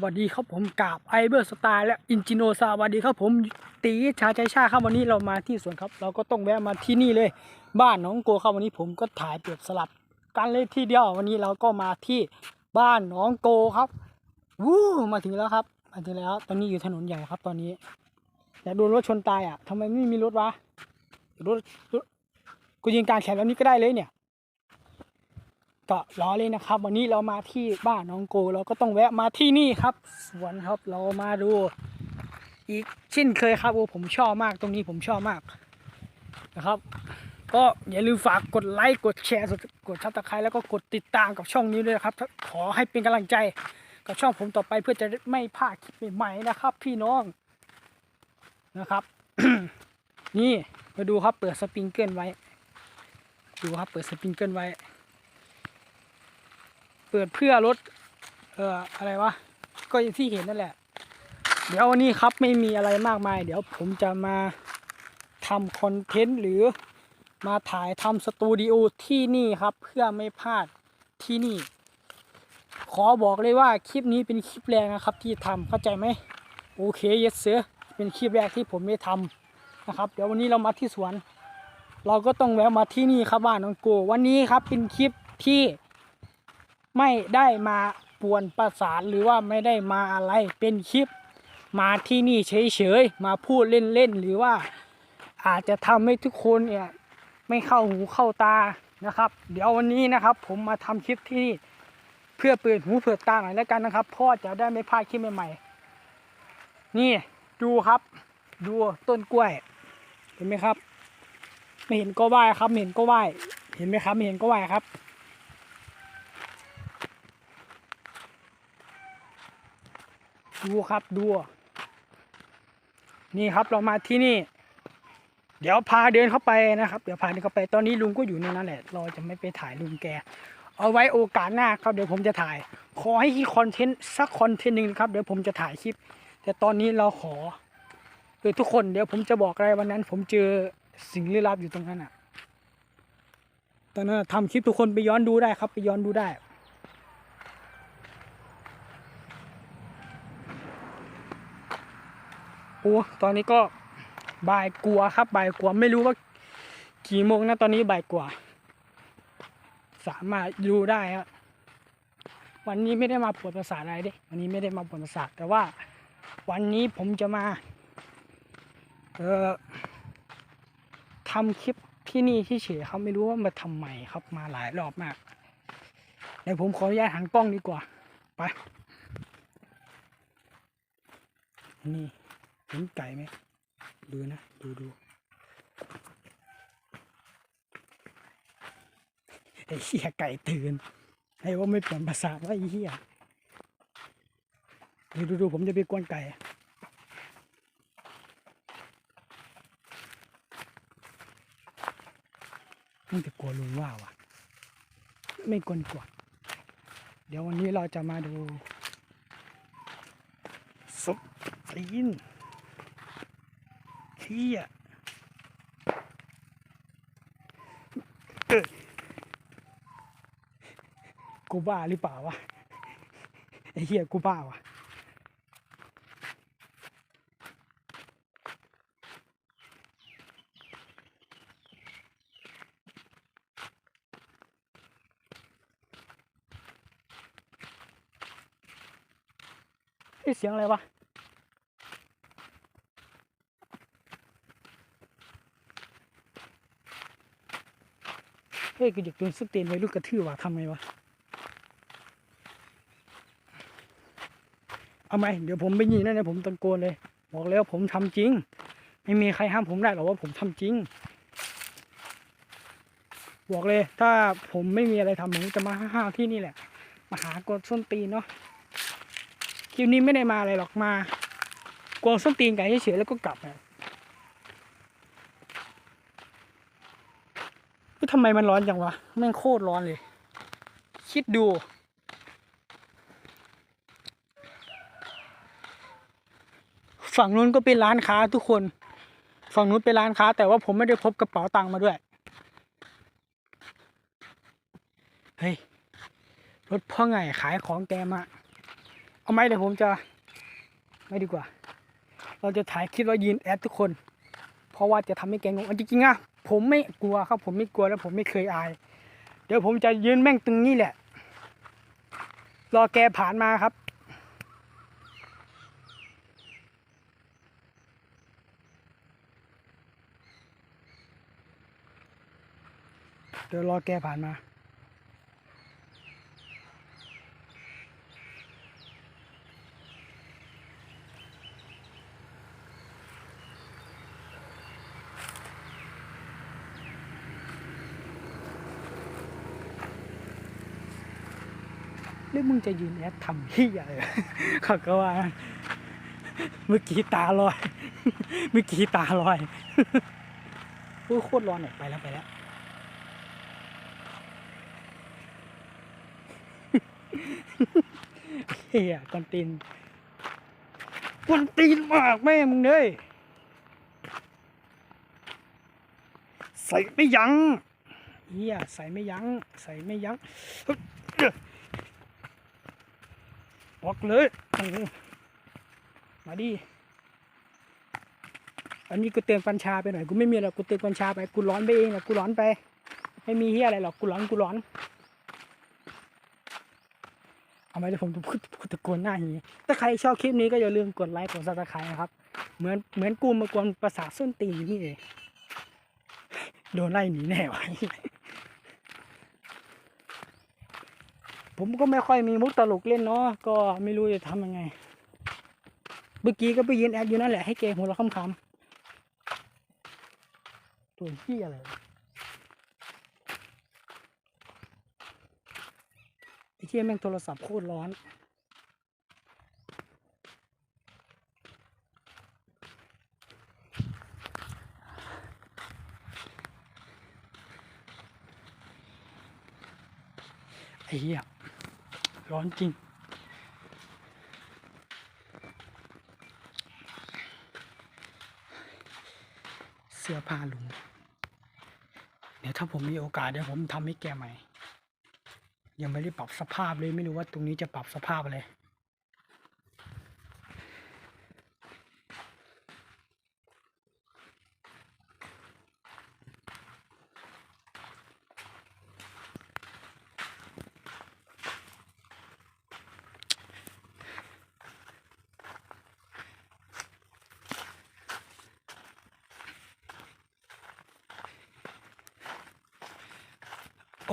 วัสดีครับผมกาบไอเบอร์สไตล์และอินจิโนสวัสดีครับผมตีชาใจชาครับวันนี้เรามาที่สวนครับ เราก็ต้องแวะมาที่นี่เลย บ้านน้องโกครับวันนี้ผมก็ถ่ายเปรียบสลับกันเลยทีเดียววันนี้เราก็มาที่บ้านน้องโกครับวู้มาถึงแล้วครับมาถึงแล้ว ตอนนี้อยู่ถนนใหญ่ครับ ตอนนี้แต่โดนรถชนตายอะทำไมไม่มีรถวะรถรถกูยิงการแข่งแล้วนี้ก็ได้เลยเนี่ย ก็รอเลยนะครับ วันนี้เรามาที่บ้านน้องโก เราก็ต้องแวะมาที่นี่ครับ สวนครับเรามาดู อีกเช่นเคยครับโอ้ผมชอบมากตรงนี้ผมชอบมากนะครับ ก็อย่าลืมฝากกดไลค์กดแชร์กดซับสไครต์แล้วก็กดติดตามกับช่องนี้ด้วยนะครับ ขอให้เป็นกำลังใจกับช่องผมต่อไปเพื่อจะไม่พลาดคลิปใหม่ๆนะครับ พี่น้องนะครับ นี่มาดูครับเปิดสปริงเกิลไว้ ดูครับเปิดสปริงเกิลไว้ เปิดเพื่อลดเอ่ออะไรวะก็อย่างที่เห็นนั่นแหละ เดี๋ยววันนี้ครับไม่มีอะไรมากมาย เดี๋ยวผมจะมาทำคอนเทนต์หรือมาถ่ายทำสตูดิโอที่นี่ครับเพื่อไม่พลาดที่นี่ ขอบอกเลยว่าคลิปนี้เป็นคลิปแรกนะครับที่ทำเข้าใจไหมโอเคเยสเสือเป็นคลิปแรกที่ผมได้ทำนะครับ เดี๋ยววันนี้เรามาที่สวน เราก็ต้องแวะมาที่นี่ครับบ้านน้องโก วันนี้ครับเป็นคลิปที่ ไม่ได้มาป่วนประสานหรือว่าไม่ได้มาอะไรเป็นคลิป มาที่นี่เฉยๆมาพูดเล่นๆหรือว่าอาจจะทำให้ทุกคนเนี่ยไม่เข้าหูเข้าตานะครับ เดี๋ยววันนี้นะครับ ผมมาทำคลิปที่นี่เพื่อเปิดหูเปิดตาหน่อยแล้วกันนะครับพ่อจะได้ไม่พลาดคลิปใหม่ๆนี่ดูครับ ดูต้นกล้วย เห็นไหมครับ ไม่เห็นก็ไหวครับไม่เห็นก็ไหวเห็นไหมครับไม่เห็นก็ไหวครับ ดูครับดู นี่ครับเรามาที่นี่ เดี๋ยวพาเดินเข้าไปนะครับ เดี๋ยวพาเดินเข้าไปตอนนี้ลุงก็อยู่ในนั้นแหละ เราจะไม่ไปถ่ายลุงแก เอาไว้โอกาสหน้าครับเดี๋ยวผมจะถ่าย ขอให้คิดคอนเทนต์สักคอนเทนต์หนึ่งครับเดี๋ยวผมจะถ่ายคลิป แต่ตอนนี้เราขอเออทุกคนเดี๋ยวผมจะบอกอะไรวันนั้น ผมเจอสิ่งลี้ลับอยู่ตรงนั้นอะตอนนั้นทำคลิปทุกคนไปย้อนดูได้ครับ ไปย้อนดูได้ โอ้ตอนนี้ก็บ่ายกลัวครับบ่ายกลัวไม่รู้ว่ากี่โมงนะตอนนี้บ่ายกว่า สามารถดูได้ครับวันนี้ไม่ได้มาปวดประสาทอะไรด้วันนี้ไม่ได้มาปวดประสาทแต่ว่า วันนี้ผมจะมา เอ่อทำคลิปที่นี่ที่เฉยเขาไม่รู้ว่ามาทำไมครับมาหลายรอบมากเดี๋ยวผมขออนุญาตหันกล้องดีกว่า ไป นี่ เห็นไก่ไหมดูนะ ดูดูไอ้เหี้ยไก่ตื่นไอ้ว่าไม่เปลี่ยนภาษาว่าไอ้เหี้ยดูดูดูผมจะไปกวนไก่มันจะกลัวลุงว่าวะไม่กวกว่าเดี๋ยววันนี้เราจะมาดูซุปตีน เที่ยเอ้ยกูบ้าหรือเปล่าวะ ไอ้เหี้ ยกูบ้าวะไอ้เสียงอะไรวะเฮ้ยกูอยากโดนสเตนไว้ลูกกระทือว่ะทำไงวะ เอาไหมเดี๋ยวผมไปยิงนั่นนะผมตะโกนเลย บอกแล้วผมทำจริง ไม่มีใครห้ามผมได้หรอกว่าผมทำจริง บอกเลย ถ้าผมไม่มีอะไรทำผมจะมาห้าที่นี่แหละ มาหากดส้นตีนเนาะคลิปนี้ไม่ได้มาอะไรหรอกมากวงส้นตีนไก่เฉยๆแล้วก็กลับอะ ว่า ทำไมมันร้อนจังวะแม่งโคตรร้อนเลย คิดดู ฝั่งนู้นก็เป็นร้านค้าทุกคน ฝั่งนู้นเป็นร้านค้า แต่ว่าผมไม่ได้พบกระเป๋าตังค์มาด้วย เฮ้ย รถพ่อไงขายของแกมา เอาไหมเดี๋ยวผมจะ ไม่ดีกว่า เราจะถ่ายคลิปแล้วยืนแอดทุกคน ราะว่าจะทำให้แกงงจริงๆอะผมไม่กลัวครับ ผมไม่กลัวแล้วผมไม่เคยอาย เดี๋ยวผมจะยืนแม่งตึงนี่แหละ รอแกผ่านมาครับเดี๋ยวรอแกผ่านมา หรือมึงจะยืนแอดทำเฮียอะไรเขาก็ว่า เมื่อกี้ตาลอย เมื่อกี้ตาลอยโอ้โคตรร้อนเนี่ยไปแล้วไปแล้ว เฮียกวนตีนกวนตีนมากแม่มึงเลยใส่ไม่ยั้งเฮียใส่ไม่ยั้ง ใส่ไม่ยั้ง บอกเลยอื้อหือมาดิอันนี้กูเตือนกัญชาไปหน่อยกูไม่มีหรอกกูเตือนกัญชาไปกูร้อนไปเองแหละกูร้อนไป ไม่มีเฮียอะไรหรอกกูร้อนกูร้อนเอาไหมเดี๋ยวผมจะพูดตะโกนหน้าอย่างนี้ถ้าใครชอบคลิปนี้ก็อย่าลืมกดไลค์กดซับสไครต์นะครับ เหมือนเหมือนกูมากวนประสาทส้นตีนอยู่นี่เองโดนไล่หนีแน่วะ ผมก็ไม่ค่อยมีมุกตลกเล่นเนาะก็ไม่รู้จะทำยังไงเมื่อกี้ก็ไปยืนแอดอยู่นั่นแหละให้เกหัวเราะคำๆตัวขี้อะไรไอ้เที่ยแม่งโทรศัพท์โคตรร้อนไอ้เหี้ย ร้อนจริง เสื้อผ้าลุง เดี๋ยวถ้าผมมีโอกาสเดี๋ยวผมทำให้แกใหม่ ยังไม่ได้ปรับสภาพเลยไม่รู้ว่าตรงนี้จะปรับสภาพอะไร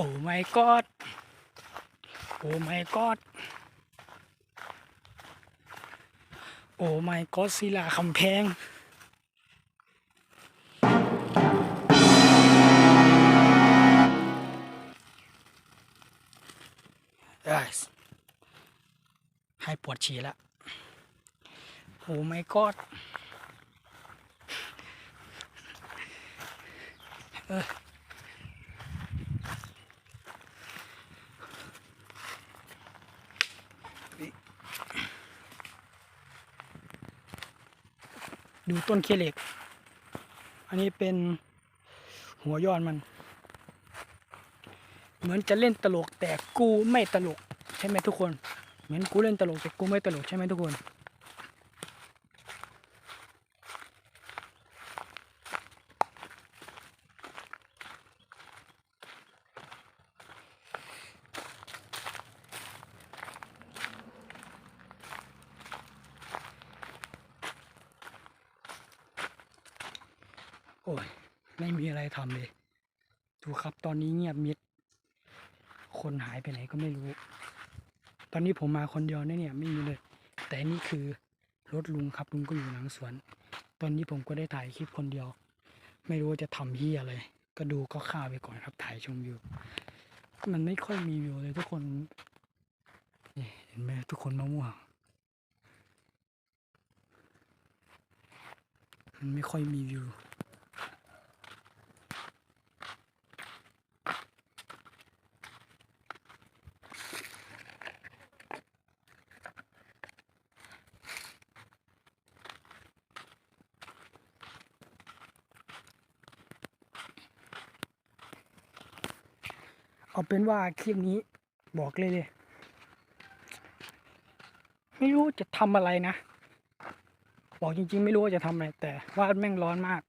โอ้ my god โอ้ my god โอ้ my god ศิลาคำแพง Yes. ให้ปวดฉี่แล้วโอ้ my god เออ ดูต้นเคเล็ก อันนี้เป็นหัวยอดมัน เหมือนจะเล่นตลกแต่กูไม่ตลกใช่ไหมทุกคน เหมือนกูเล่นตลกแต่กูไม่ตลกใช่ไหมทุกคน อ้ย ไม่มีอะไรทำเลย ดูครับตอนนี้เงียบมิด คนหายไปไหนก็ไม่รู้ ตอนนี้ผมมาคนเดียวเนี่ยไม่มีเลย แต่นี่คือรถลุงครับลุงก็อยู่หลังสวน ตอนนี้ผมก็ได้ถ่ายคลิปคนเดียว ไม่รู้จะทำที่อะไร ก็ดูก็ข่าวไปก่อนครับ ถ่ายชมวิว มันไม่ค่อยมีวิวเลยทุกคนเห็นไหมทุกคนมะม่วงมันไม่ค่อยมีวิว เอาเป็นว่าคลิปนี้บอกเลยเลยไม่รู้จะทำอะไรนะ บอกจริง ๆ ไม่รู้ว่าจะทำอะไร แต่ว่าแม่งร้อนมาก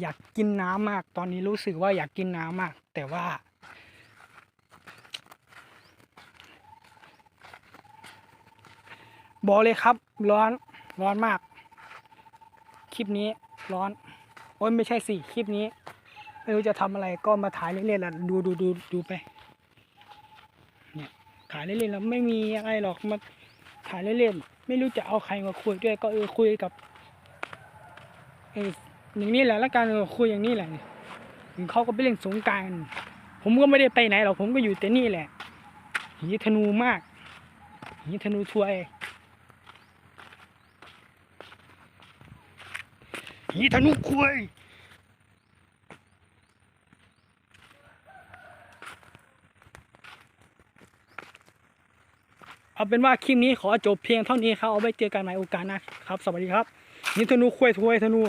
อยากกินน้ำมาก ตอนนี้รู้สึกว่าอยากกินน้ำมาก แต่ว่า บอกเลยครับ ร้อนร้อนมาก คลิปนี้ร้อน โอ้ยไม่ใช่สิคลิปนี้ ไม่รู้จะทำอะไรก็มาถ่ายเล่นๆแหละดูดูดูดูไป เนี่ยถ่ายเล่นๆแล้วไม่มีอะไรหรอกมาถ่ายเล่นๆไม่รู้จะเอาใครมาคุยด้วยก็เออคุยกับเอออย่างนี้แหละแล้วกันเออคุยอย่างนี้แหละเขาก็ไปเล่นสงกรารผมก็ไม่ได้ไปไหนหรอกผมก็อยู่แต่นี่แหละหีธนูมากหีธนูช่วยหีธนูคุย เอาเป็นว่าคลิปนี้ขอจบเพียงเท่านี้ครับเอาไว้เจอกันใหม่โอกาสหน้าครับ สวัสดีครับนี่ธนูคุยถวยธนู